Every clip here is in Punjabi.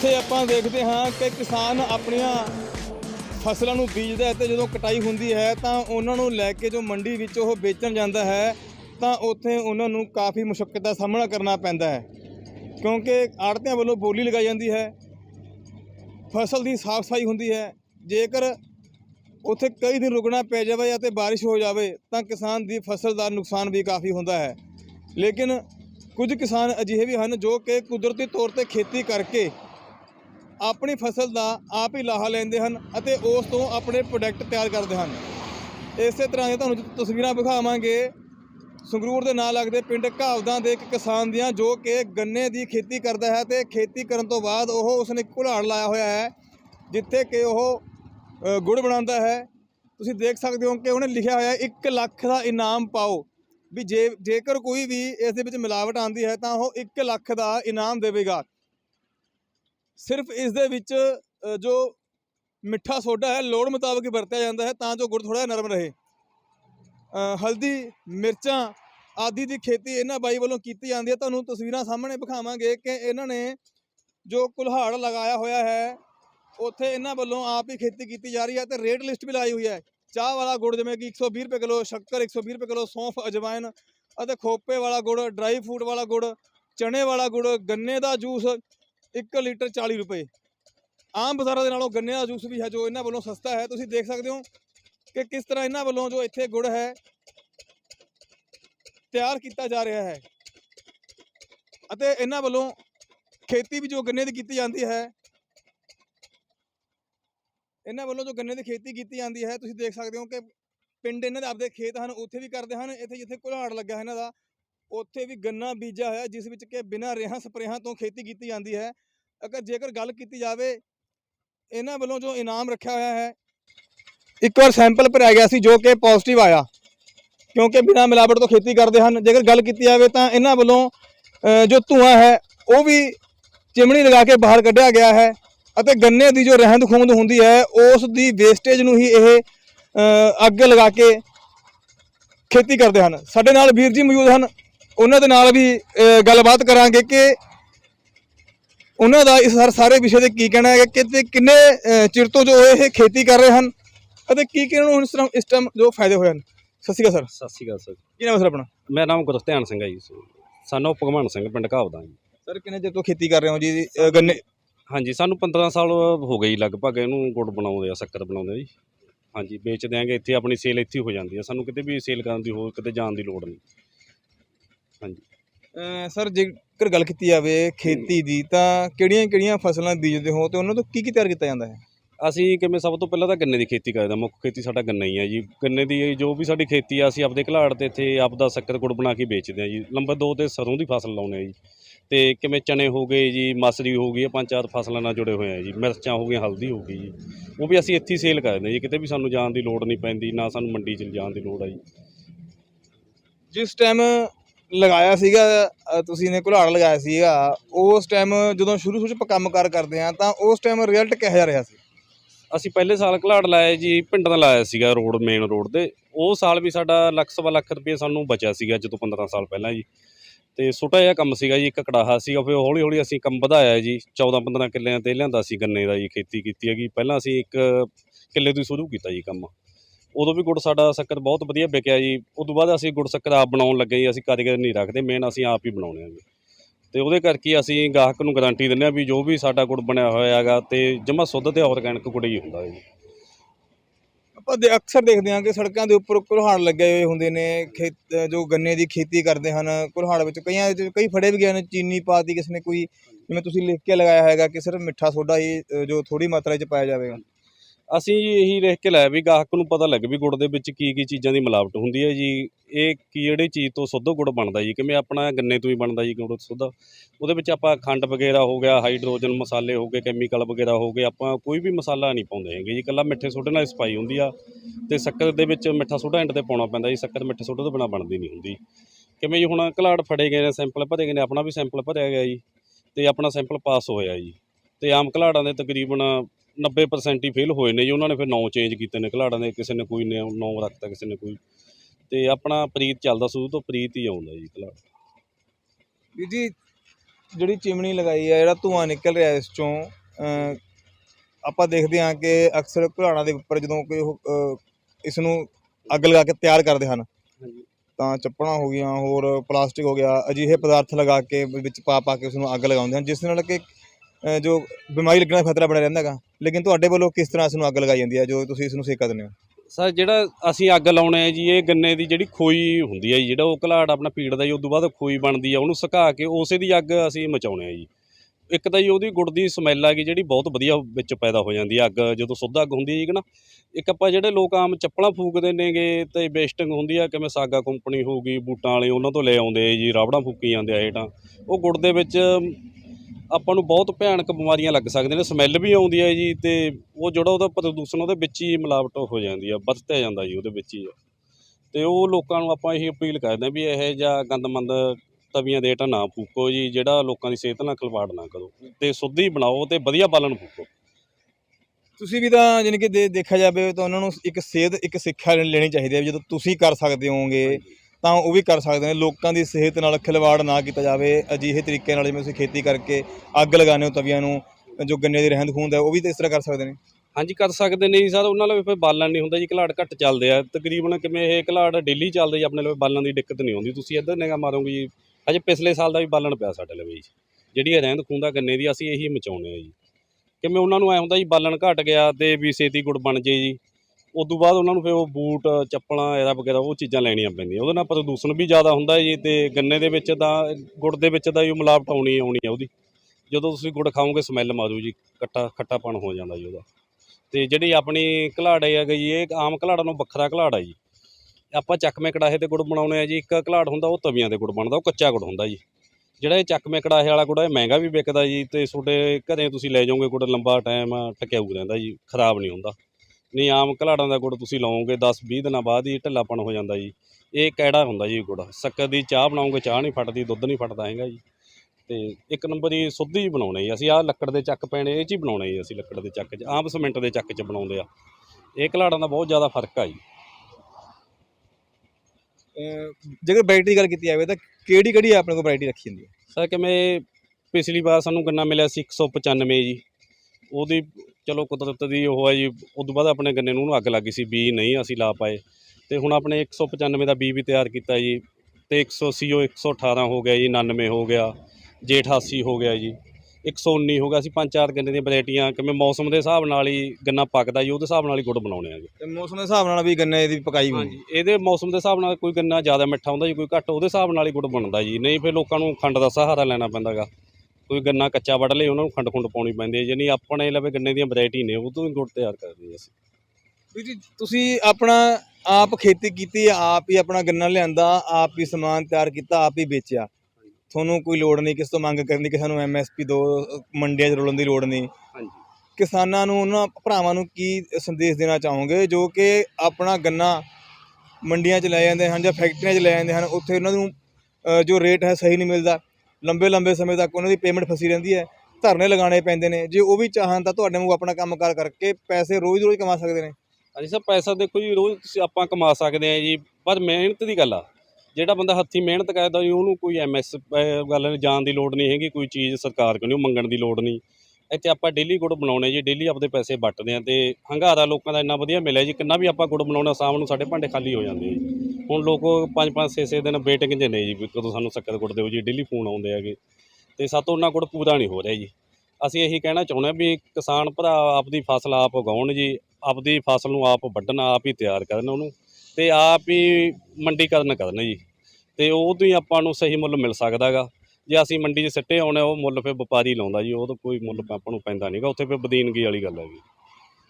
ਜਿੱਥੇ ਆਪਾਂ ਦੇਖਦੇ ਹਾਂ ਕਿ ਕਿਸਾਨ ਆਪਣੀਆਂ ਫਸਲਾਂ ਨੂੰ ਬੀਜਦਾ ਹੈ ਤੇ ਜਦੋਂ ਕਟਾਈ ਹੁੰਦੀ ਹੈ ਤਾਂ ਉਹਨਾਂ ਨੂੰ ਲੈ ਕੇ ਜੋ ਮੰਡੀ ਵਿੱਚ ਉਹ ਵੇਚਣ ਜਾਂਦਾ ਹੈ, ਤਾਂ ਉੱਥੇ ਉਹਨਾਂ ਨੂੰ ਕਾਫੀ ਮੁਸ਼ਕਲ ਦਾ ਸਾਹਮਣਾ ਕਰਨਾ ਪੈਂਦਾ ਹੈ। ਕਿਉਂਕਿ ਆੜਤਿਆਂ ਵੱਲੋਂ ਬੋਲੀ ਲਗਾਈ ਜਾਂਦੀ ਹੈ, ਫਸਲ ਦੀ ਸਾਫ਼ ਸਫ਼ਾਈ ਹੁੰਦੀ ਹੈ, ਜੇਕਰ ਉੱਥੇ ਕਈ ਦਿਨ ਰੁਕਣਾ ਪੈ ਜਾਵੇ ਅਤੇ ਤੇ ਬਾਰਿਸ਼ ਹੋ ਜਾਵੇ, ਤਾਂ ਕਿਸਾਨ ਦੀ ਫਸਲ ਦਾ ਨੁਕਸਾਨ ਵੀ ਕਾਫੀ ਹੁੰਦਾ ਹੈ। ਲੇਕਿਨ ਕੁਝ ਕਿਸਾਨ ਅਜਿਹੇ ਵੀ ਹਨ ਜੋ ਕਿ ਕੁਦਰਤੀ ਤੌਰ ਤੇ ਖੇਤੀ ਕਰਕੇ ਆਪਣੀ ਫਸਲ ਦਾ ਆਪ ਹੀ ਲਾਹਾ ਲੈਂਦੇ ਹਨ ਅਤੇ ਉਸ ਤੋਂ ਆਪਣੇ ਪ੍ਰੋਡਕਟ ਤਿਆਰ ਕਰਦੇ ਹਨ। ਇਸੇ ਤਰ੍ਹਾਂ ਦੀਆਂ ਤੁਹਾਨੂੰ ਤਸਵੀਰਾਂ ਵਿਖਾਵਾਂਗੇ। ਸੰਗਰੂਰ ਦੇ ਨਾਲ ਲੱਗਦੇ ਪਿੰਡ ਘਾਵਦਾਂ ਦੇ ਇੱਕ ਕਿਸਾਨ ਦੀਆਂ ਜੋ ਕਿ ਗੰਨੇ ਦੀ ਖੇਤੀ ਕਰਦਾ ਹੈ ਤੇ ਖੇਤੀ ਕਰਨ ਤੋਂ ਬਾਅਦ ਉਹ ਉਸਨੇ ਘੁਲਾੜ ਲਾਇਆ ਹੋਇਆ ਹੈ, ਜਿੱਥੇ ਕਿ ਉਹ ਗੁੜ ਬਣਾਉਂਦਾ ਹੈ। ਤੁਸੀਂ ਦੇਖ ਸਕਦੇ ਹੋ ਕਿ ਉਹਨੇ ਲਿਖਿਆ ਹੋਇਆ 1 ਲੱਖ ਦਾ ਇਨਾਮ ਪਾਓ। ਵੀ ਜੇ, ਜੇਕਰ ਕੋਈ ਵੀ ਇਸ ਦੇ ਵਿੱਚ ਮਿਲਾਵਟ ਆਉਂਦੀ ਹੈ ਤਾਂ ਉਹ 1 ਲੱਖ ਦਾ ਇਨਾਮ ਦੇਵੇਗਾ। ਸਿਰਫ ਇਸ ਦੇ ਵਿੱਚ ਜੋ ਮਿੱਠਾ ਸੋਡਾ ਹੈ, ਲੋੜ ਮੁਤਾਬਕ ਵਰਤਿਆ ਜਾਂਦਾ ਹੈ ਤਾਂ ਜੋ ਗੁੜ ਥੋੜਾ ਨਰਮ ਰਹੇ। ਹਲਦੀ, ਮਿਰਚਾਂ ਆਦੀ ਦੀ ਖੇਤੀ ਇਹਨਾਂ ਬਾਈ ਵੱਲੋਂ ਕੀਤੀ ਜਾਂਦੀ ਹੈ। ਤੁਹਾਨੂੰ ਤਸਵੀਰਾਂ ਸਾਹਮਣੇ ਵਿਖਾਵਾਂਗੇ ਕਿ ਇਹਨਾਂ ਨੇ ਜੋ ਕੁਲਹਾੜ ਲਗਾਇਆ ਹੋਇਆ ਹੈ, ਉੱਥੇ ਇਹਨਾਂ ਵੱਲੋਂ ਆਪ ਹੀ ਖੇਤੀ ਕੀਤੀ ਜਾ ਰਹੀ ਹੈ ਤੇ ਰੇਟ ਲਿਸਟ ਵੀ ਲਾਈ ਹੋਈ ਹੈ। ਚਾਹ ਵਾਲਾ ਗੁੜ ਜਿਵੇਂ ਕਿ 120 ਰੁਪਏ ਕਿਲੋ, ਸ਼ੱਕਰ 120 ਰੁਪਏ ਕਿਲੋ, ਸੌਂਫ ਅਜਵਾਇਨ ਅਤੇ ਖੋਪੇ ਵਾਲਾ ਗੁੜ, ਡਰਾਈ ਫੂਡ ਵਾਲਾ ਗੁੜ ਚਣੇ ਵਾਲਾ ਗੁੜ, ਗੰਨੇ ਦਾ ਜੂਸ 1 ਲੀਟਰ 40 ਰੁਪਏ। ਆਮ ਬਾਜ਼ਾਰਾਂ ਦੇ ਨਾਲੋਂ ਗੰਨੇ ਦਾ ਜੂਸ ਵੀ ਹੈ ਜੋ ਇਹਨਾਂ ਵੱਲੋਂ ਸਸਤਾ ਹੈ। ਤੁਸੀਂ ਦੇਖ ਸਕਦੇ ਹੋ ਕਿ ਕਿਸ ਤਰ੍ਹਾਂ ਇਹਨਾਂ ਵੱਲੋਂ ਜੋ ਇੱਥੇ ਗੁੜ ਹੈ, ਤਿਆਰ ਕੀਤਾ ਜਾ ਰਿਹਾ ਹੈ। ਅਤੇ ਇਹਨਾਂ ਵੱਲੋਂ ਖੇਤੀ ਵੀ ਜੋ ਗੰਨੇ ਦੀ ਕੀਤੀ ਜਾਂਦੀ ਹੈ, ਇਹਨਾਂ ਵੱਲੋਂ ਜੋ ਗੰਨੇ ਦੀ ਖੇਤੀ ਕੀਤੀ ਜਾਂਦੀ ਹੈ, ਤੁਸੀਂ ਦੇਖ ਸਕਦੇ ਹੋ ਕਿ ਪਿੰਡ ਇਹਨਾਂ ਦੇ ਆਪਦੇ ਖੇਤ ਹਨ, ਉੱਥੇ ਵੀ ਕਰਦੇ ਹਨ। ਇੱਥੇ ਜਿੱਥੇ ਕੁਲਹਾੜ ਲੱਗਾ ਹੈ ਇਹਨਾਂ ਦਾ ਉੱਥੇ ਵੀ ਗੰਨਾ ਬੀਜਿਆ ਹੋਇਆ, ਜਿਸ ਵਿੱਚ ਕਿ ਬਿਨਾਂ ਰੇਹਾਂ ਸਪਰੇਹਾਂ ਤੋਂ ਖੇਤੀ ਕੀਤੀ ਜਾਂਦੀ ਹੈ। ਅਗਰ ਜੇਕਰ ਗੱਲ ਕੀਤੀ ਜਾਵੇ, ਇਹਨਾਂ ਵੱਲੋਂ ਜੋ ਇਨਾਮ ਰੱਖਿਆ ਹੋਇਆ ਹੈ, ਇੱਕ ਵਾਰ ਸੈਂਪਲ ਭਰਿਆ ਗਿਆ ਸੀ ਜੋ ਕਿ ਪੋਜ਼ਿਟਿਵ ਆਇਆ, ਕਿਉਂਕਿ ਬਿਨਾਂ ਮਿਲਾਵਟ ਤੋਂ ਖੇਤੀ ਕਰਦੇ ਹਨ। ਜੇਕਰ ਗੱਲ ਕੀਤੀ ਜਾਵੇ ਤਾਂ ਇਹਨਾਂ ਵੱਲੋਂ ਜੋ ਧੂਆਂ ਹੈ, ਉਹ ਵੀ ਚਿਮਣੀ ਲਗਾ ਕੇ ਬਾਹਰ ਕੱਢਿਆ ਗਿਆ ਹੈ ਅਤੇ ਗੰਨੇ ਦੀ ਜੋ ਰਹਿੰਦ ਖੂੰਦ ਹੁੰਦੀ ਹੈ, ਉਸ ਦੀ ਵੇਸਟੇਜ ਨੂੰ ਹੀ ਇਹ ਅੱਗ ਲਗਾ ਕੇ ਖੇਤੀ ਕਰਦੇ ਹਨ। ਸਾਡੇ ਨਾਲ ਵੀਰ ਜੀ ਮੌਜੂਦ ਹਨ। ਉਹਨਾਂ ਦੇ ਨਾਲ ਵੀ ਗੱਲਬਾਤ ਕਰਾਂਗੇ ਕਿ ਉਹਨਾਂ ਦਾ ਇਸ ਸਾਰੇ ਵਿਸ਼ੇ ਤੇ ਕੀ ਕਹਿਣਾ ਹੈ ਕਿ ਕਿੰਨੇ ਚਿਰ ਤੋਂ ਜੋ ਇਹ ਖੇਤੀ ਕਰ ਰਹੇ ਹਨ ਅਤੇ ਕੀ ਕੀ ਨੂੰ ਇਸ ਟਾਈਮ ਇਸ ਟਾਈਮ ਜੋ ਫਾਇਦੇ ਹੋਏ ਹਨ। ਸਤਿ ਸ਼੍ਰੀ ਅਕਾਲ ਸਰ। ਸਤਿ ਸ਼੍ਰੀ ਅਕਾਲ ਸਰ। ਕੀ ਨਾਮ ਹੈ ਸਰ ਆਪਣਾ? ਮੇਰਾ ਨਾਮ ਗੁਰਧਿਆਨ ਸਿੰਘ ਹੈ ਜੀ। ਸਾਨੂੰ ਭਗਵਾਨ ਸਿੰਘ ਪਿੰਡ ਘਾਵਦਾ ਜੀ। ਸਰ ਕਿੰਨੇ ਚਿਰ ਤੋਂ ਖੇਤੀ ਕਰ ਰਹੇ ਹੋ ਜੀ? ਗੰਨੇ ਹਾਂਜੀ ਸਾਨੂੰ 15 ਸਾਲ ਹੋ ਗਏ ਲਗਭਗ ਇਹਨੂੰ ਗੁੜ ਬਣਾਉਂਦੇ ਆ ਸ਼ੱਕਰ ਬਣਾਉਂਦੇ ਆ ਜੀ। ਹਾਂਜੀ ਵੇਚ ਦਿਆਂਗੇ ਇੱਥੇ ਆਪਣੀ ਸੇਲ ਇੱਥੇ ਹੀ ਹੋ ਜਾਂਦੀ ਆ। ਸਾਨੂੰ ਕਿਤੇ ਵੀ ਸੇਲ ਕਰਨ ਦੀ ਹੋਰ ਕਿਤੇ ਜਾਣ ਦੀ ਲੋੜ ਨਹੀਂ। ਹਾਂਜੀ। ਸਰ ਜੇਕਰ ਗੱਲ ਕੀਤੀ ਜਾਵੇ ਖੇਤੀ ਦੀ ਤਾਂ ਕਿਹੜੀਆਂ ਕਿਹੜੀਆਂ ਫਸਲਾਂ ਬੀਜਦੇ ਹੋ ਤੇ ਉਹਨਾਂ ਤੋਂ ਕੀ ਕੀ ਤਿਆਰ ਕੀਤਾ ਜਾਂਦਾ ਹੈ? ਅਸੀਂ ਕਿਵੇਂ ਸਭ ਤੋਂ ਪਹਿਲਾਂ ਤਾਂ ਗੰਨੇ ਦੀ ਖੇਤੀ ਕਰਦੇ ਹਾਂ। ਮੁੱਖ ਖੇਤੀ ਸਾਡਾ ਗੰਨਾ ਹੀ ਆ ਜੀ। ਗੰਨੇ ਦੀ ਜੋ ਵੀ ਸਾਡੀ ਖੇਤੀ ਆ ਅਸੀਂ ਆਪਦੇ ਘਲਾੜ ਤੇ ਇੱਥੇ ਆਪਦਾ ਸ਼ੱਕਰ ਗੁੜ ਬਣਾ ਕੇ ਵੇਚਦੇ ਆ ਜੀ। ਨੰਬਰ 2 ਤੇ ਸਰੋਂ ਦੀ ਫਸਲ ਲਾਉਂਦੇ ਆ ਜੀ। ਤੇ ਕਿਵੇਂ ਚਨੇ ਹੋ ਗਏ ਜੀ ਮਸਰੀ ਹੋ ਗਈ ਇਹ ਪੰਜ ਚਾਰ ਫਸਲਾਂ ਨਾਲ ਜੁੜੇ ਹੋਏ ਆ ਜੀ। ਮਿਰਚਾਂ ਹੋ ਗਈਆਂ ਹਲਦੀ ਹੋ ਗਈ ਜੀ। ਉਹ ਵੀ ਅਸੀਂ ਇੱਥੇ ਹੀ ਸੇਲ ਕਰਦੇ ਹਾਂ ਜੀ। ਕਿਤੇ ਵੀ ਸਾਨੂੰ ਜਾਣ ਦੀ ਲੋੜ ਨਹੀਂ ਪੈਂਦੀ ਨਾ ਸਾਨੂੰ ਮੰਡੀ 'ਚ ਜਾਣ ਦੀ ਲੋੜ ਆ ਜੀ। ਜਿਸ ਟਾਈਮ ਲਗਾਇਆ ਸੀਗਾ ਅ, ਤੁਸੀਂ ਨੇ ਕੁਲਹਾੜ ਲਗਾਇਆ ਸੀਗਾ ਉਸ ਟਾਈਮ ਜਦੋਂ ਸ਼ੁਰੂ ਸ਼ੁਰੂ ਚ ਆਪਾਂ ਕੰਮਕਾਰ ਕਰਦੇ ਆ ਤਾਂ ਉਸ ਟਾਈਮ ਰਿਜ਼ਲਟ ਕਿਹੋ ਜਿਹਾ ਰਿਹਾ ਸੀ? ਅਸੀਂ ਪਹਿਲੇ ਸਾਲ ਘਲਾੜ ਲਾਇਆ ਜੀ ਪਿੰਡ ਦਾ ਲਾਇਆ ਸੀਗਾ ਰੋਡ ਮੇਨ ਰੋਡ ਤੇ। ਉਹ ਸਾਲ ਵੀ ਸਾਡਾ ਲੱਖ ਸਵਾ ਲੱਖ ਰੁਪਏ ਸਾਨੂੰ ਬਚਿਆ ਸੀਗਾ ਜਦੋਂ 15 ਸਾਲ ਪਹਿਲਾਂ ਜੀ। ਤੇ ਛੋਟਾ ਜਿਹਾ ਕੰਮ ਸੀਗਾ ਜੀ ਇੱਕ ਕੜਾਹਾ ਸੀਗਾ ਫਿਰ ਹੌਲੀ ਹੌਲੀ ਅਸੀਂ ਕੰਮ ਵਧਾਇਆ ਜੀ। 14 15 ਕਿੱਲਿਆਂ ਤੇ ਲਿਆਂਦਾ ਸੀ ਗੰਨੇ ਦਾ ਜੀ ਖੇਤੀ ਕੀਤੀ ਹੈਗੀ। ਪਹਿਲਾਂ ਅਸੀਂ ਇੱਕ ਕਿੱਲੇ ਤੋਂ ਹੀ ਸ਼ੁਰੂ ਕੀਤਾ ਜੀ ਕੰਮ। ਉਦੋਂ ਵੀ ਗੁੜ ਸਾਡਾ ਸ਼ੱਕਰ ਬਹੁਤ ਵਧੀਆ ਵਿਕਿਆ ਜੀ। ਉਦੋਂ ਬਾਅਦ ਅਸੀਂ ਗੁੜ ਸ਼ੱਕਰ ਆਪ ਬਣਾਉਣ ਲੱਗੇ ਜੀ। ਅਸੀਂ ਕਾਰੀਗਰ ਨਹੀਂ ਰੱਖਦੇ। ਮੇਨ ਅਸੀਂ ਆਪ ਹੀ ਬਣਾਉਣੇ ਆ ਜੀ। ਤੇ ਉਹਦੇ ਕਰਕੇ ਅਸੀਂ ਗਾਹਕ ਨੂੰ ਗਾਰੰਟੀ ਦਿੰਦੇ ਆ ਵੀ ਜੋ ਵੀ ਸਾਡਾ ਗੁੜ ਬਣਿਆ ਹੋਇਆ ਹੈਗਾ ਤੇ ਜਮਾ ਸੁੱਧ ਤੇ ਆਰਗੈਨਿਕ ਗੁੜ ਹੀ ਹੁੰਦਾ ਜੀ। ਆਪਾਂ ਦੇ ਅਕਸਰ ਦੇਖਦੇ ਹਾਂ ਕਿ ਸੜਕਾਂ ਦੇ ਉੱਪਰ ਕੁਲਹਾੜ ਲੱਗੇ ਹੋਏ ਹੁੰਦੇ ਨੇ। ਖੇਤ, ਜੋ ਗੰਨੇ ਦੀ ਖੇਤੀ ਕਰਦੇ ਹਨ, ਕੁਲਹਾੜ ਵਿੱਚ ਕਈਆਂ ਵਿੱਚ ਕਈ ਫੜੇ ਵੀ ਗਏ ਨੇ। ਚੀਨੀ ਪਾਤੀ, ਕਿਸੇ ਨੇ ਕੋਈ, ਜਿਵੇਂ ਤੁਸੀਂ ਲਿਖ ਕੇ ਲਗਾਇਆ ਹੈਗਾ ਕਿ ਸਿਰਫ ਮਿੱਠਾ ਸੋਡਾ ਹੀ ਜੋ ਥੋੜੀ ਮਾਤਰਾ 'ਚ ਪਾਇਆ ਜਾਵੇਗਾ। ਅਸੀਂ ਜੀ ਇਹੀ ਦੇਖ ਕੇ ਲਾਇਆ ਵੀ ਗਾਹਕ ਨੂੰ ਪਤਾ ਲੱਗ ਵੀ ਗੁੜ ਦੇ ਵਿੱਚ ਕੀ ਕੀ ਚੀਜ਼ਾਂ ਦੀ ਮਿਲਾਵਟ ਹੁੰਦੀ ਹੈ ਜੀ। ਇਹ ਕੀ ਕਿਹੜੀ ਚੀਜ਼ ਤੋਂ ਸੁੱਧ ਗੁੜ ਬਣਦਾ ਜੀ, ਕਿਵੇਂ ਆਪਣਾ ਗੰਨੇ ਤੋਂ ਹੀ ਬਣਦਾ ਜੀ ਗੁੜ ਸੁੱਧ। ਉਹਦੇ ਵਿੱਚ ਆਪਾਂ ਖੰਡ ਵਗੈਰਾ ਹੋ ਗਿਆ, ਹਾਈਡਰੋਜਨ ਮਸਾਲੇ ਹੋ ਗਏ ਕੈਮੀਕਲ ਵਗੈਰਾ ਹੋ ਗਏ, ਆਪਾਂ ਕੋਈ ਵੀ ਮਸਾਲਾ ਨਹੀਂ ਪਾਉਂਦੇ ਹੈਗੇ ਜੀ। ਇਕੱਲਾ ਮਿੱਠੇ ਸੋਡੇ ਨਾਲ ਸਪਾਈ ਹੁੰਦੀ ਆ ਤੇ ਸ਼ੱਕਰ ਦੇ ਵਿੱਚ ਮਿੱਠਾ ਸੋਡਾ ਐਂਡ ਤੇ ਪਾਉਣਾ ਪੈਂਦਾ ਜੀ। ਸ਼ੱਕਰ ਮਿੱਠੇ ਸੋਡੇ ਤੋਂ ਬਿਨਾ ਬਣਦੀ ਨਹੀਂ ਹੁੰਦੀ। ਕਿਵੇਂ ਜੀ ਹੁਣ ਘਲਾੜ ਫੜੇ ਗਏ ਨੇ ਸੈਂਪਲ ਭਰੇ ਗਏ ਨੇ, ਆਪਣਾ ਵੀ ਸੈਂਪਲ ਭਰਿਆ ਗਿਆ ਜੀ ਤੇ ਆਪਣਾ ਸੈਂਪਲ ਪਾਸ ਹੋਇਆ ਜੀ। ਤੇ ਆਮ ਘਲਾੜਾਂ ਦੇ ਤਕਰੀਬਨ 90% ਹੀ ਫੇਲ ਹੋਏ ਨੇ ਜੀ। ਉਹਨਾਂ ਨੇ ਫਿਰ ਨੌ ਚੇਂਜ ਕੀਤੇ ਨੇ ਘਲਾੜਾਂ ਦੇ। ਕਿਸੇ ਨੇ ਕੋਈ ਨੌ ਰੱਖਤਾ ਕਿਸੇ ਨੇ ਕੋਈ। ਤੇ ਆਪਣਾ ਪ੍ਰੀਤ ਚੱਲਦਾ ਸ਼ੁਰੂ ਤੋਂ ਪ੍ਰੀਤ ਹੀ ਆਉਂਦਾ ਜੀ ਘਲਾੜ ਵੀਰ ਜੀ ਜਿਹੜੀ ਚਿਮਨੀ ਲਗਾਈ ਹੈ ਜਿਹੜਾ ਧੂਆਂ ਨਿਕਲ ਰਿਹਾ ਇਸ ਚੋਂ ਆਪਾਂ ਦੇਖਦੇ ਹਾਂ ਕਿ ਅਕਸਰ ਘਰਾੜਾਂ ਦੇ ਉੱਪਰ ਜਦੋਂ ਕੋਈ ਇਸ ਨੂੰ ਅੱਗ ਲਗਾ ਕੇ ਤਿਆਰ ਕਰਦੇ ਹਨ। ਤਾਂ ਚੱਪੜਾਂ ਹੋ ਗਈਆਂ ਹੋਰ ਪਲਾਸਟਿਕ ਹੋ ਗਿਆ ਅਜਿਹੇ ਪਦਾਰਥ ਲਗਾ ਕੇ ਵਿੱਚ ਪਾ ਪਾ ਕੇ ਉਸ ਨੂੰ ਅੱਗ ਲਗਾਉਂਦੇ ਹਨ ਜਿਸ ਨਾਲ ਕਿ ਜੋ ਬਿਮਾਰੀ ਲੱਗਣ ਦਾ ਖਤਰਾ ਬਣਿਆ ਰਹਿੰਦਾ ਹੈਗਾ। ਲੇਕਿਨ ਤੁਹਾਡੇ ਵੱਲੋਂ ਕਿਸ ਤਰ੍ਹਾਂ ਇਸ ਨੂੰ ਅੱਗ ਲਗਾਈ ਜਾਂਦੀ ਹੈ, ਜੋ ਤੁਸੀਂ ਇਸ ਨੂੰ ਸੇਕਾ ਦਿੰਦੇ ਹੋ? ਸਰ, ਜਿਹੜਾ ਅਸੀਂ ਅੱਗ ਲਾਉਣੇ ਆ ਜੀ, ਇਹ ਗੰਨੇ ਦੀ ਜਿਹੜੀ ਖੋਈ ਹੁੰਦੀ ਹੈ ਜੀ, ਜਿਹੜਾ ਉਹ ਘਲਾੜ ਆਪਣਾ ਪੀੜਦਾ ਜੀ, ਉਦੋਂ ਬਾਅਦ ਖੋਈ ਬਣਦੀ ਆ, ਉਹਨੂੰ ਸੁਕਾ ਕੇ ਉਸੇ ਦੀ ਅੱਗ ਅਸੀਂ ਮਚਾਉਣੇ ਆ ਜੀ। ਇੱਕ ਤਾਂ ਜੀ ਉਹਦੀ ਗੁੜ ਦੀ ਸਮੈਲ ਆ ਗਈ ਜਿਹੜੀ ਬਹੁਤ ਵਧੀਆ ਵਿੱਚ ਪੈਦਾ ਹੋ ਜਾਂਦੀ ਹੈ ਅੱਗ, ਜਦੋਂ ਸੁੱਧ ਅੱਗ ਹੁੰਦੀ ਹੈ ਜੀ ਨਾ। ਇੱਕ ਆਪਾਂ ਜਿਹੜੇ ਲੋਕ ਆਮ ਚੱਪਲਾਂ ਫੂਕਦੇ ਨੇਗੇ ਤੇ ਵੇਸਟਿੰਗ ਹੁੰਦੀ ਆ, ਕਿਵੇਂ ਸਾਗਾ ਕੰਪਨੀ ਹੋਊਗੀ, ਬੂਟਾਂ ਵਾਲੇ ਉਹਨਾਂ ਤੋਂ ਲੈ ਆਉਂਦੇ ਆ ਜੀ, ਰਾਵੜਾਂ ਫੂਕੀ ਜਾਂਦੇ ਆ ਹੇਠਾਂ। ਉਹ ਗੁੜ ਦੇ ਵਿੱਚ ਆਪਾਂ ਨੂੰ ਬਹੁਤ ਭਿਆਨਕ ਬਿਮਾਰੀਆਂ ਲੱਗ ਸਕਦੀਆਂ ਨੇ ਸਮੈਲ ਵੀ ਆਉਂਦੀ ਹੈ ਜੀ ਤੇ ਉਹ ਜਿਹੜਾ ਉਹਦਾ ਪ੍ਰਦੂਸ਼ਣ ਉਹਦੇ ਵਿੱਚ ਹੀ ਮਿਲਾਵਟ ਹੋ ਜਾਂਦੀ ਆ ਵਰਤਿਆ ਜਾਂਦਾ ਜੀ ਉਹਦੇ ਵਿੱਚ ਹੀ ਤੇ ਉਹ ਲੋਕਾਂ ਨੂੰ ਆਪਾਂ ਇਹ ਅਪੀਲ ਕਰਦੇ ਹਾਂ ਵੀ ਇਹ ਜਿਹਾ ਗੰਦਮੰਦ ਤਵੀਆਂ ਦੇ ਹੇਠਾਂ ਨਾ ਫੂਕੋ ਜੀ ਜਿਹੜਾ ਲੋਕਾਂ ਦੀ ਸਿਹਤ ਨਾਲ ਖਿਲਵਾੜ ਨਾ ਕਰੋ ਤੇ ਸੁੱਧ ਬਣਾਓ ਤੇ ਵਧੀਆ ਬਾਲਣ ਫੂਕੋ। ਤੁਸੀਂ ਵੀ ਤਾਂ ਜਾਣੀ ਕਿ ਦੇਖਿਆ ਜਾਵੇ ਤਾਂ ਉਹਨਾਂ ਨੂੰ ਇੱਕ ਸੇਧ ਇੱਕ ਸਿੱਖਿਆ ਲੈਣ- ਚਾਹੀਦੀ ਹੈ ਜਦੋਂ ਤੁਸੀਂ ਕਰ ਸਕਦੇ ਹੋਵੋਗੇ ਤਾਂ ਉਹ ਵੀ ਕਰ ਸਕਦੇ ਨੇ। ਲੋਕਾਂ ਦੀ ਸਿਹਤ ਨਾਲ ਖਿਲਵਾੜ ਨਾ ਕੀਤਾ ਜਾਵੇ। ਅਜਿਹੇ ਤਰੀਕੇ ਨਾਲ ਜਿਵੇਂ ਤੁਸੀਂ ਖੇਤੀ ਕਰਕੇ ਅੱਗ ਲਗਾਉਂਦੇ ਹੋ ਤਵੀਆਂ ਨੂੰ, ਜੋ ਗੰਨੇ ਦੀ ਰਹਿੰਦ ਖੂੰਦ ਹੈ, ਉਹ ਵੀ ਤਾਂ ਇਸ ਤਰ੍ਹਾਂ ਕਰ ਸਕਦੇ ਨੇ? ਹਾਂਜੀ, ਕਰ ਸਕਦੇ ਨੇ ਜੀ। ਸਰ, ਉਹਨਾਂ ਲਈ ਫਿਰ ਬਾਲਣ ਨਹੀਂ ਹੁੰਦਾ ਜੀ। ਘਲਾੜ ਘੱਟ ਚੱਲਦੇ ਆ। ਤਕਰੀਬਨ ਕਿਵੇਂ ਇਹ ਘਲਾੜ ਡੇਲੀ ਚੱਲਦੇ ਜੀ, ਆਪਣੇ ਲਈ ਬਾਲਣ ਦੀ ਦਿੱਕਤ ਨਹੀਂ ਆਉਂਦੀ। ਤੁਸੀਂ ਇੱਧਰ ਨਿਗਾਹ ਮਾਰੋਗੇ ਜੀ ਅਜੇ ਪਿਛਲੇ ਸਾਲ ਦਾ ਵੀ ਬਾਲਣ ਪਿਆ ਸਾਡੇ ਲਈ ਜੀ। ਜਿਹੜੀ ਇਹ ਰਹਿੰਦ ਖੂੰਦਾ ਗੰਨੇ ਦੀ ਅਸੀਂ ਇਹੀ ਮਚਾਉਨੇ ਆ ਜੀ। ਕਿਵੇਂ ਉਹਨਾਂ ਨੂੰ ਐ ਹੁੰਦਾ ਜੀ, ਬਾਲਣ ਘਟ ਗਿਆ ਤੇ ਵੀ ਛੇਤੀ ਗੁੜ ਬਣ ਜੇ ਜੀ। ਉਦੋਂ ਬਾਅਦ ਉਹਨਾਂ ਨੂੰ ਫਿਰ ਉਹ ਬੂਟ, ਚੱਪਲਾਂ, ਇਹਦਾ ਵਗੈਰਾ, ਉਹ ਚੀਜ਼ਾਂ ਲੈਣੀਆਂ ਪੈਂਦੀਆਂ। ਉਹਦੇ ਨਾਲ ਪ੍ਰਦੂਸ਼ਣ ਵੀ ਜ਼ਿਆਦਾ ਹੁੰਦਾ ਹੈ ਜੀ, ਤੇ ਗੰਨੇ ਦੇ ਵਿੱਚ ਤਾਂ, ਗੁੜ ਦੇ ਵਿੱਚ ਤਾਂ ਇਹ ਮਿਲਾਵਟ ਆਉਣੀ ਆਉਣੀ ਹੈ ਉਹਦੀ। ਜਦੋਂ ਤੁਸੀਂ ਗੁੜ ਖਾਓਗੇ ਸਮੈਲ ਮਾਰੂ ਜੀ, ਖੱਟਾ, ਖੱਟਾਪਣ ਹੋ ਜਾਂਦਾ ਜੀ ਉਹਦਾ। ਤੇ ਜਿਹੜੀ ਆਪਣੀ ਘਲਾੜ ਹੈਗਾ ਜੀ, ਇਹ ਆਮ ਘਲਾੜਾਂ ਨੂੰ ਵੱਖਰਾ ਘਲਾੜ ਹੈ ਜੀ। ਆਪਾਂ ਚੱਕਵੇਂ ਕੜਾਹੇ ਤੇ ਗੁੜ ਬਣਾਉਣੇ ਆ ਜੀ, ਇੱਕ ਘਲਾੜ ਹੁੰਦਾ, ਉਹ ਤਵੀਆਂ ਦੇ ਗੁੜ ਬਣਦਾ, ਉਹ ਕੱਚਾ ਗੁੜ ਹੁੰਦਾ ਜੀ। ਜਿਹੜਾ ਇਹ ਚੱਕਵੇਂ ਕੜਾਹੇ ਵਾਲਾ ਗੁੜ ਇਹ ਮਹਿੰਗਾ ਵੀ ਵਿਕਦਾ ਜੀ, ਤੇ ਤੁਹਾਡੇ ਘਰੇ ਤੁਸੀਂ ਲੈ ਜਾਓਗੇ ਗੁੜ, ਲੰਬਾ ਟਾਈਮ ਟਕਿਆਊ ਰਹਿੰਦਾ ਜੀ, ਖਰਾਬ ਨਹੀਂ ਹੁੰਦਾ। ਨਹੀਂ ਆਮ ਘਲਾੜਾਂ ਦਾ ਗੁੜ ਤੁਸੀਂ ਲਾਓਗੇ 10 20 ਦਿਨਾਂ ਬਾਅਦ ਹੀ ਢਿੱਲਾਪਣ ਹੋ ਜਾਂਦਾ ਜੀ। ਇਹ ਕੈੜਾ ਹੁੰਦਾ ਜੀ ਗੁੜ। ਸ਼ੱਕਰ ਦੀ ਚਾਹ ਬਣਾਓਗੇ ਚਾਹ ਨਹੀਂ ਫਟਦੀ ਦੁੱਧ ਨਹੀਂ ਫਟਦਾ ਹੈਗਾ ਜੀ। ਤੇ ਇੱਕ ਨੰਬਰ ਹੀ ਸੁੱਧ ਬਣਾਉਣੇ ਜੀ। ਅਸੀਂ ਆਹ ਲੱਕੜ ਦੇ ਚੱਕ ਪੈਣੇ ਇਹ 'ਚ ਹੀ ਬਣਾਉਣੇ ਜੀ ਅਸੀਂ ਲੱਕੜ ਦੇ ਚੱਕ 'ਚ। ਆਮ ਸੀਮੈਂਟ ਦੇ ਚੱਕ 'ਚ ਬਣਾਉਂਦੇ ਆ। ਇਹ ਘਲਾੜਾਂ ਦਾ ਬਹੁਤ ਜ਼ਿਆਦਾ ਫ਼ਰਕ ਆ ਜੀ। ਜੇਕਰ ਵੈਰਾਈਟੀ ਦੀ ਗੱਲ ਕੀਤੀ ਜਾਵੇ ਤਾਂ ਕਿਹੜੀ ਕਿਹੜੀ ਆਪਣੇ ਕੋਲ ਵੈਰਾਈਟੀ ਰੱਖੀ ਜਾਂਦੀ ਹੈ? ਸਰ ਕਿਵੇਂ ਪਿਛਲੀ ਵਾਰ ਸਾਨੂੰ ਗੰਨਾ ਮਿਲਿਆ ਸੀ 195 ਜੀ। ਉਹਦੀ ਚਲੋ ਕੁਦਰਤ ਦੀ ਉਹ ਹੈ ਜੀ ਉਦੋਂ ਬਾਅਦ ਆਪਣੇ ਗੰਨੇ ਨੂੰ ਉਹਨੂੰ ਅੱਗ ਲੱਗੀ ਸੀ ਬੀ ਨਹੀਂ ਅਸੀਂ ਲਾ ਪਾਏ। ਤੇ ਹੁਣ ਆਪਣੇ 195 ਦਾ ਬੀ ਵੀ ਤਿਆਰ ਕੀਤਾ ਜੀ ਤੇ 180 ਉਹ 118 ਹੋ ਗਿਆ ਜੀ 99 ਹੋ ਗਿਆ ਜੇ 88 ਹੋ ਗਿਆ ਜੀ 119 ਹੋ ਗਿਆ ਅਸੀਂ ਪੰਜ ਚਾਰ ਗੰਨੇ ਦੀਆਂ ਵੈਰਾਈਟੀਆਂ ਕਿਵੇਂ ਮੌਸਮ ਦੇ ਹਿਸਾਬ ਨਾਲ ਹੀ ਗੰਨਾ ਪੱਕਦਾ ਜੀ ਉਹਦੇ ਹਿਸਾਬ ਨਾਲ ਹੀ ਗੁੜ ਬਣਾਉਣੇ ਆ ਜੀ। ਤੇ ਮੌਸਮ ਦੇ ਹਿਸਾਬ ਨਾਲ ਵੀ ਗੰਨੇ ਦੀ ਪਕਾਈ ਹੁੰਦੀ ਹਾਂਜੀ ਇਹਦੇ ਮੌਸਮ ਦੇ ਹਿਸਾਬ ਨਾਲ ਕੋਈ ਗੰਨਾ ਜ਼ਿਆਦਾ ਮਿੱਠਾ ਹੁੰਦਾ ਜੀ ਕੋਈ ਘੱਟ ਉਹਦੇ ਹਿਸਾਬ ਨਾਲ ਹੀ ਗੁੜ ਬਣਦਾ ਜੀ ਨਹੀਂ ਫਿਰ ਲੋਕਾਂ ਨੂੰ ਖੰਡ ਦਾ ਸਹਾਰਾ ਲੈਣਾ ਪੈਂਦਾਗਾ। ਕੋਈ ਗੰਨਾ ਕੱਚਾ ਵੱਢ ਲੇ ਉਹਨਾਂ ਨੂੰ ਖੰਡ ਖੁੰਡ ਪਾਉਣੀ ਪੈਂਦੀ ਹੈ। ਜਾਨੀ ਆਪਣੇ ਲਵੇ ਗੰਨੇ ਦੀਆਂ ਵੈਰਾਈਟੀ ਨੇ ਉਹ ਤੋਂ ਹੀ ਗੁੜ ਤਿਆਰ ਕਰਦੇ ਹਾਂ ਅਸੀਂ। ਵੀਰ ਜੀ ਤੁਸੀਂ ਆਪਣਾ ਆਪ ਖੇਤੀ ਕੀਤੀ ਆਪ ਹੀ ਆਪਣਾ ਗੰਨਾ ਲਿਆਂਦਾ ਆਪ ਹੀ ਸਮਾਨ ਤਿਆਰ ਕੀਤਾ ਆਪ ਹੀ ਵੇਚਿਆ। ਤੁਹਾਨੂੰ ਕੋਈ ਲੋੜ ਨਹੀਂ ਕਿਸ ਤੋਂ ਮੰਗ ਕਰਨ ਦੀ ਕਿ ਸਾਨੂੰ ਐਮਐਸਪੀ ਦੋ ਮੰਡੀਆਂ 'ਚ ਰੋਲਣ ਦੀ ਲੋੜ ਨਹੀਂ। ਹਾਂਜੀ। ਕਿਸਾਨਾਂ ਨੂੰ ਉਹਨਾਂ ਭਰਾਵਾਂ ਨੂੰ ਕੀ ਸੰਦੇਸ਼ ਦੇਣਾ ਚਾਹੋਗੇ ਜੋ ਕਿ ਆਪਣਾ ਗੰਨਾ ਮੰਡੀਆਂ 'ਚ ਲੈ ਜਾਂਦੇ ਹਨ ਜਾਂ ਫੈਕਟਰੀਆਂ 'ਚ ਲੈ ਜਾਂਦੇ ਹਨ ਉੱਥੇ ਉਹਨਾਂ ਨੂੰ ਜੋ ਰੇਟ ਹੈ ਸਹੀ ਨਹੀਂ ਮਿਲਦਾ। ਲੰਬੇ ਲੰਬੇ ਸਮੇਂ ਤੱਕ ਉਹਨਾਂ ਦੀ ਪੇਮੈਂਟ ਫਸੀ ਰਹਿੰਦੀ ਹੈ, ਧਰਨੇ ਲਗਾਉਣੇ ਪੈਂਦੇ ਨੇ। ਜੇ ਉਹ ਵੀ ਚਾਹਣ ਤਾਂ ਤੁਹਾਡੇ ਵਾਂਗੂ ਆਪਣਾ ਕੰਮ ਕਾਰ ਕਰਕੇ ਪੈਸੇ ਰੋਜ਼ ਰੋਜ਼ ਕਮਾ ਸਕਦੇ ਨੇ। ਹਾਂਜੀ ਸਰ, ਪੈਸਾ ਦੇਖੋ ਜੀ, ਰੋਜ਼ ਤੁਸੀਂ ਆਪਾਂ ਕਮਾ ਸਕਦੇ ਆ ਜੀ, ਪਰ ਮਿਹਨਤ ਦੀ ਗੱਲ ਆ। ਜਿਹੜਾ ਬੰਦਾ ਹੱਥੀਂ ਮਿਹਨਤ ਕਰਦਾ ਜੀ, ਉਹਨੂੰ ਕੋਈ ਐਮਐਸ ਗੱਲ ਜਾਣ ਦੀ ਲੋੜ ਨਹੀਂ ਹੈਗੀ, ਕੋਈ ਚੀਜ਼ ਸਰਕਾਰ ਕੋਲ ਮੰਗਣ ਦੀ ਲੋੜ ਨਹੀਂ। ਇੱਥੇ ਆਪਾਂ ਡੇਲੀ ਗੁੜ ਬਣਾਉਣੇ ਜੀ ਡੇਲੀ ਆਪਦੇ ਪੈਸੇ ਵੱਟਦੇ ਆ ਤੇ ਹੰਗਾਰਾ ਲੋਕਾਂ ਦਾ ਇੰਨਾ ਵਧੀਆ ਮਿਲਿਆ ਜੀ, ਕਿੰਨਾ ਵੀ ਆਪਾਂ ਗੁੜ ਬਣਾਉਣਾ, ਸ਼ਾਮ ਨੂੰ ਸਾਡੇ ਭਾਂਡੇ ਖਾਲੀ ਹੋ ਜਾਂਦੇ ਜੀ। ਹੁਣ ਲੋਕ 5-5 6-6 ਦਿਨ ਵੇਟਿੰਗ 'ਚ ਨੇ ਜੀ, ਵੀ ਕਦੋਂ ਸਾਨੂੰ ਸ਼ੱਕਰ ਗੁੜ ਦਿਓ ਜੀ ਡੇਲੀ ਫੋਨ ਆਉਂਦੇ ਹੈਗੇ। ਤੇ ਸਾਤੋਂ ਉਹਨਾਂ ਗੁੜ ਪੂਰਾ ਨਹੀਂ ਹੋ ਰਿਹਾ ਜੀ। ਅਸੀਂ ਇਹੀ ਕਹਿਣਾ ਚਾਹੁੰਦੇ ਹਾਂ ਵੀ ਕਿਸਾਨ ਭਰਾ ਆਪਦੀ ਫਸਲ ਆਪ ਉਗਾਉਣ ਜੀ, ਆਪਦੀ ਫਸਲ ਨੂੰ ਆਪ ਵੱਢਣ, ਆਪ ਹੀ ਤਿਆਰ ਕਰਨ ਉਹਨੂੰ ਤੇ ਆਪ ਹੀ ਮੰਡੀਕਰਨ ਕਰਨ ਜੀ। ਤੇ ਉਹ ਤੋਂ ਹੀ ਆਪਾਂ ਨੂੰ ਸਹੀ ਮੁੱਲ ਮਿਲ ਸਕਦਾਗਾ ਜੇ ਅਸੀਂ ਮੰਡੀ 'ਚ ਸਿੱਟੇ ਆਉਣੇ ਉਹ ਮੁੱਲ ਫਿਰ ਵਪਾਰੀ ਲਾਉਂਦਾ ਜੀ ਉਹ ਤਾਂ ਕੋਈ ਮੁੱਲ ਆਪਾਂ ਨੂੰ ਪੈਂਦਾ ਨਹੀਂਗਾ ਉੱਥੇ ਫਿਰ ਬਦੀਨਗੀ ਵਾਲੀ ਗੱਲ ਹੈਗੀ।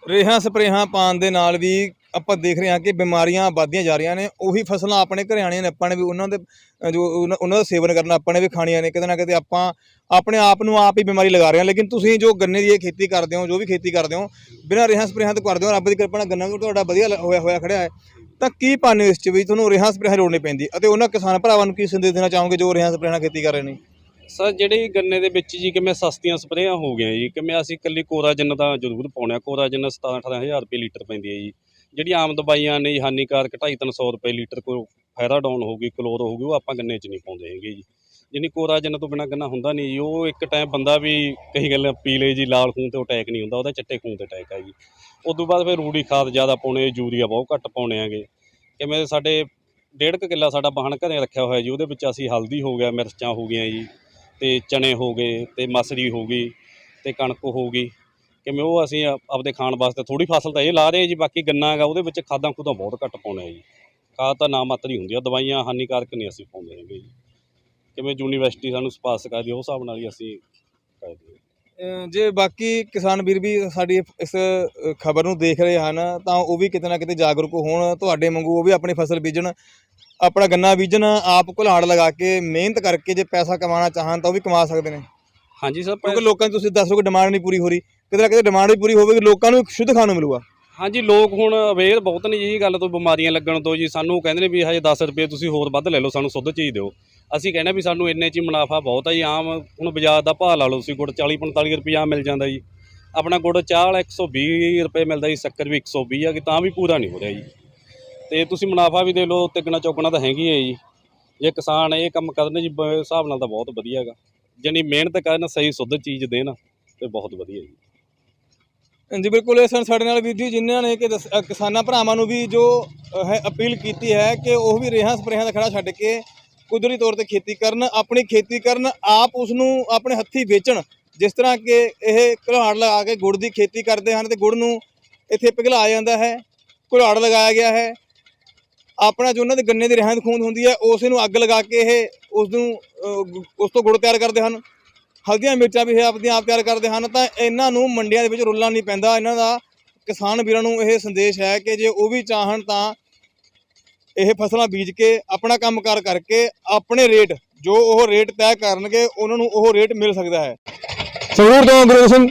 ਰੇਹਾਂ ਸਪਰੇਹਾਂ ਪਾਉਣ ਦੇ ਨਾਲ ਵੀ ਆਪਾਂ ਦੇਖ ਰਹੇ ਹਾਂ ਕਿ ਬਿਮਾਰੀਆਂ ਵੱਧਦੀਆਂ ਜਾ ਰਹੀਆਂ ਨੇ ਉਹੀ ਫਸਲਾਂ ਆਪਣੇ ਘਰੇ ਆਣੀਆਂ ਨੇ ਆਪਾਂ ਨੇ ਵੀ ਉਹਨਾਂ ਦੇ ਜੋ ਉਹਨਾਂ ਦਾ ਸੇਵਨ ਕਰਨਾ ਆਪਾਂ ਨੇ ਵੀ ਖਾਣੀਆਂ ਨੇ ਕਿਤੇ ਨਾ ਕਿਤੇ ਆਪਾਂ ਆਪਣੇ ਆਪ ਨੂੰ ਆਪ ਹੀ ਬਿਮਾਰੀ ਲਗਾ ਰਹੇ ਹਾਂ ਲੇਕਿਨ ਤੁਸੀਂ ਜੋ ਗੰਨੇ ਦੀ ਇਹ ਖੇਤੀ ਕਰਦੇ ਹੋ ਜੋ ਵੀ ਖੇਤੀ ਕਰਦੇ ਹੋ ਬਿਨਾਂ ਰੇਹਾਂ ਸਪਰੇਹਾਂ ਤੋਂ ਕਰਦੇ ਹੋ ਰੱਬ ਦੀ ਕਿਰਪਾ ਨਾਲ ਗੰਨਾ ਵੀ ਤੁਹਾਡਾ ਵਧੀਆ ਹੋਇਆ ਹੋਇਆ ਖੜਿਆ ਹੈ। ਤਾਂ ਕੀ ਪਾਣੇ ਇਸ ਚ ਵੀ ਤੁਹਾਨੂੰ ਰੇਹਾਂ ਸਪਰੇਹਾਂ ਦੀ ਪੈਂਦੀ? ਅਤੇ ਉਹਨਾਂ ਕਿਸਾਨ ਭਰਾਵਾਂ ਨੂੰ ਕੀ ਸੰਦੇਸ਼ ਦੇਣਾ ਚਾਹੋਗੇ ਜੋ ਰੇਹਾਂ ਸਪਰੇਹਾਂ ਖੇਤੀ ਕਰ ਰਹੇ ਨੇ? ਸਰ, ਜਿਹੜੇ ਗੰਨੇ ਦੇ ਵਿੱਚ ਜੀ ਕਿਵੇਂ ਸਸਤੀਆਂ ਸਪਰੇਆਂ ਹੋ ਗਈਆਂ ਜੀ ਕਿਵੇਂ ਅਸੀਂ ਇਕੱਲੀ ਕੋਰਾਜਨ ਦਾ ਜ਼ਰੂਰ ਪਾਉਣੇ ਆ ਕੋਰਾਜਨ 17 18000 ਰੁਪਏ ਲੀਟਰ ਪੈਂਦੀ ਹੈ ਜੀ। ਜਿਹੜੀ ਆਮ ਦਵਾਈਆਂ ਨੇ ਜੀ, ਹਾਨੀਕਾਰਕ 250 300 ਰੁਪਏ ਲੀਟਰ ਕੋਈ ਫਾਇਰਾਡਾਊਨ ਹੋਊਗੀ, ਕਲੋਰ ਹੋਊਗੀ, ਉਹ ਆਪਾਂ ਗੰਨੇ 'ਚ ਨਹੀਂ ਪਾਉਂਦੇ ਹੈਗੇ ਜੀ। ਜਿੰਨੀ ਕੋਰਾ ਜਨ ਤੋਂ ਬਿਨਾ ਗੰਨਾ ਹੁੰਦਾ ਨਹੀਂ ਜੀ, ਉਹ ਇੱਕ ਟਾਈਮ ਬੰਦਾ ਵੀ ਕਈ ਗੱਲ ਪੀ ਲੇ ਜੀ, ਲਾਲ ਖੂਨ ਤੇ ਅਟੈਕ ਨਹੀਂ ਹੁੰਦਾ, ਉਹਦਾ ਚਿੱਟੇ ਖੂਨ ਤੇ ਅਟੈਕ ਆ ਜੀ। ਉਸ ਤੋਂ ਬਾਅਦ ਫਿਰ ਰੂੜੀ ਖਾਦ ਜ਼ਿਆਦਾ ਪਾਉਣੇ, ਯੂਰੀਆ ਬਹੁਤ ਘੱਟ ਪਾਉਣੇ ਆਗੇ। ਕਿਵੇਂ ਸਾਡੇ ਡੇਢ ਕੁ ਕਿੱਲਾ ਸਾਡਾ ਬਾਹਣ ਘਰੇ ਰੱਖਿਆ ਹੋਇਆ ਜੀ, ਉਹਦੇ ਵਿੱਚ ਅਸੀਂ ਹਲਦੀ ਹੋ ਗਿਆ, ਮਿਰਚਾਂ ਹੋ ਗਈਆਂ ਜੀ, ਤੇ ਚਣੇ ਹੋ ਗਏ, ਤੇ ਮਸਰੀ ਹੋ ਗਈ, ਤੇ ਕਣਕ ਹੋ ਗਈ। ਕਿਵੇਂ ਉਹ ਅਸੀਂ ਆਪਦੇ ਖਾਣ ਵਾਸਤੇ ਥੋੜੀ ਫਸਲ ਤਾਂ ਇਹ ਲਾ ਰਹੇ ਜੀ, ਬਾਕੀ ਗੰਨਾ ਹੈਗਾ, ਉਹਦੇ ਵਿੱਚ ਖਾਦਾਂ ਖੂਦਾਂ ਬਹੁਤ ਘੱਟ ਪਾਉਣੇ ਆ ਜੀ। ਖਾਦ ਤਾਂ ਨਾ ਮਾਤਰ ਹੀ ਹੁੰਦੀ ਆ, ਦਵਾਈਆਂ ਹਾਨੀਕਾਰਕ ਨਹੀਂ ਅਸੀਂ ਪਾਉਂਦੇ ਹੈਗੇ ਜੀ। ਕਿਵੇਂ ਯੂਨੀਵਰਸਿਟੀ ਸਾਨੂੰ ਸਪਾਸ ਕਰਦੀ ਉਸ ਹਿਸਾਬ ਨਾਲ ਹੀ ਅਸੀਂ ਕਰਦੇ ਜੇ ਬਾਕੀ ਕਿਸਾਨ ਵੀਰ ਵੀ ਸਾਡੀ ਇਸ ਖਬਰ ਨੂੰ ਦੇਖ ਰਹੇ ਹਨ ਤਾਂ ਉਹ ਵੀ ਕਿਤੇ ਨਾ ਕਿਤੇ ਜਾਗਰੂਕ ਹੋਣ ਤੁਹਾਡੇ ਵਾਂਗੂ ਉਹ ਵੀ ਆਪਣੀ ਫਸਲ ਬੀਜਣ ਆਪਣਾ ਗੰਨਾ ਬੀਜਣ ਆਪ ਕੁਲਹਾੜ ਲਗਾ ਕੇ ਮਿਹਨਤ ਕਰਕੇ ਜੇ ਪੈਸਾ ਕਮਾਉਣਾ ਚਾਹਣ ਤਾਂ ਉਹ ਵੀ ਕਮਾ ਸਕਦੇ ਨੇ। ਹਾਂਜੀ ਸਰ ਕਿਉਂਕਿ ਲੋਕਾਂ ਦੀ ਤੁਸੀਂ ਦੱਸ ਕਿ ਡਿਮਾਂਡ ਨਹੀਂ ਪੂਰੀ ਹੋ ਰਹੀ ਕਿਤੇ ਨਾ ਕਿਤੇ ਡਿਮਾਂਡ ਵੀ ਪੂਰੀ ਹੋਵੇਗੀ ਲੋਕਾਂ ਨੂੰ ਸ਼ੁੱਧ ਖਾਣ ਨੂੰ ਮਿਲੂਗਾ। ਹਾਂਜੀ ਲੋਕ ਹੁਣ ਅਵੇਅਰ ਬਹੁਤ ਨੇ ਜੀ ਇਹ ਗੱਲ ਤੋਂ ਬਿਮਾਰੀਆਂ ਲੱਗਣ ਤੋਂ ਜੀ ਸਾਨੂੰ ਕਹਿੰਦੇ ਨੇ ਵੀ ਹਜੇ 10 ਰੁਪਏ ਤੁਸੀਂ ਹੋਰ ਵੱਧ ਲੈ ਲਓ ਸਾਨੂੰ ਸੁੱਧ ਚੀਜ਼ ਦਿਓ। ਅਸੀਂ ਕਹਿੰਦੇ ਵੀ ਸਾਨੂੰ ਇੰਨੇ 'ਚ ਹੀ ਮੁਨਾਫਾ ਬਹੁਤ ਆ ਜੀ, ਆਮ ਹੁਣ ਬਾਜ਼ਾਰ ਦਾ ਭਾਅ ਲਾ ਲਓ ਤੁਸੀਂ, ਗੁੜ 40 45 ਰੁਪਏ ਆਮ ਮਿਲ ਜਾਂਦਾ ਜੀ। ਆਪਣਾ ਗੁੜ ਚਾਹ ਵਾਲਾ 120 ਰੁਪਏ ਮਿਲਦਾ ਜੀ, ਸ਼ੱਕਰ ਵੀ 120 ਆ, ਕਿ ਤਾਂ ਵੀ ਪੂਰਾ ਨਹੀਂ ਹੋ ਰਿਹਾ ਜੀ। ਤੇ ਤੁਸੀਂ ਮੁਨਾਫਾ ਵੀ ਦੇ ਲਓ, ਤਿੱਗਣਾ ਚੌਗਣਾ ਤਾਂ ਹੈਗੀ ਹੈ ਜੀ। ਜੇ ਕਿਸਾਨ ਇਹ ਕੰਮ ਕਰਨ ਜੀ ਹਿਸਾਬ ਨਾਲ ਤਾਂ ਬਹੁਤ ਵਧੀਆ ਹੈਗਾ। ਜਾਣੀ ਮਿਹਨਤ ਕਰਨ, ਸਹੀ ਸੁੱਧ ਚੀਜ਼ ਦੇਣ, ਤੇ ਬਹੁਤ ਵਧੀਆ ਜੀ। ਜੀ ਬਿਲਕੁਲ ਇਹ ਸਨ ਸਾਡੇ ਨਾਲ ਵੀਰ ਜੀ ਜਿਨ੍ਹਾਂ ਨੇ ਕਿ ਦੱਸ- ਕਿਸਾਨਾਂ ਭਰਾਵਾਂ ਨੂੰ ਵੀ ਜੋ ਹੈ, ਅਪੀਲ ਕੀਤੀ ਹੈ ਕਿ ਉਹ ਵੀ ਰੇਹਾਂ ਸਪਰੇਹਾਂ ਦਾ ਖੜਾ ਛੱਡ ਕੇ ਕੁਦਰਤੀ ਤੌਰ ਤੇ ਖੇਤੀ ਕਰਨ, ਆਪਣੀ ਖੇਤੀ ਕਰਨ, ਆਪ ਉਸ ਨੂੰ ਆਪਣੇ ਹੱਥੀ ਵੇਚਣ। ਜਿਸ ਤਰ੍ਹਾਂ ਕਿ ਇਹ ਕੁਲਹਾੜ ਲਗਾ ਕੇ ਗੁੜ ਦੀ ਖੇਤੀ ਕਰਦੇ ਹਨ ਤੇ ਗੁੜ ਨੂੰ ਇੱਥੇ ਪਿਘਲਾਇਆ ਜਾਂਦਾ ਹੈ ਕੁਲਹਾੜ ਲਗਾਇਆ ਗਿਆ ਹੈ। ਆਪਣਾ ਜੋ ਉਹਨਾਂ ਦੇ ਗੰਨੇ ਦੀ ਰਹਿੰਦ ਖੂੰਦ ਹੁੰਦੀ ਹੈ, ਉਸ ਨੂੰ ਅੱਗ ਲਗਾ ਕੇ ਇਹ ਉਸ ਨੂੰ ਉਸ ਤੋਂ ਗੁੜ ਤਿਆਰ ਕਰਦੇ ਹਨ। ਹਲਦੀਆਂ ਮਿਰਚਾਂ ਵੀ ਇਹ ਆਪਦੀਆਂ ਆਪ ਤਿਆਰ ਕਰਦੇ ਹਨ, ਤਾਂ ਇਹਨਾਂ ਨੂੰ ਮੰਡੀਆਂ ਦੇ ਵਿੱਚ ਰੁੱਲਣਾ ਨਹੀਂ ਪੈਂਦਾ। ਇਹਨਾਂ ਦਾ ਕਿਸਾਨ ਵੀਰਾਂ ਨੂੰ ਇਹ ਸੰਦੇਸ਼ ਹੈ ਕਿ ਜੇ ਉਹ ਵੀ ਚਾਹਣ ਤਾਂ ਇਹ ਫਸਲਾਂ ਬੀਜ ਕੇ, ਆਪਣਾ ਕੰਮਕਾਰ ਕਰਕੇ, ਆਪਣੇ ਰੇਟ, ਜੋ ਉਹ ਰੇਟ ਤੈਅ ਕਰਨਗੇ, ਉਹਨਾਂ ਨੂੰ ਉਹ ਰੇਟ ਮਿਲ ਸਕਦਾ ਹੈ। ਸੰਗਰੂਰ ਤੋਂ ਗੁਰੂ ਸਿੰਘ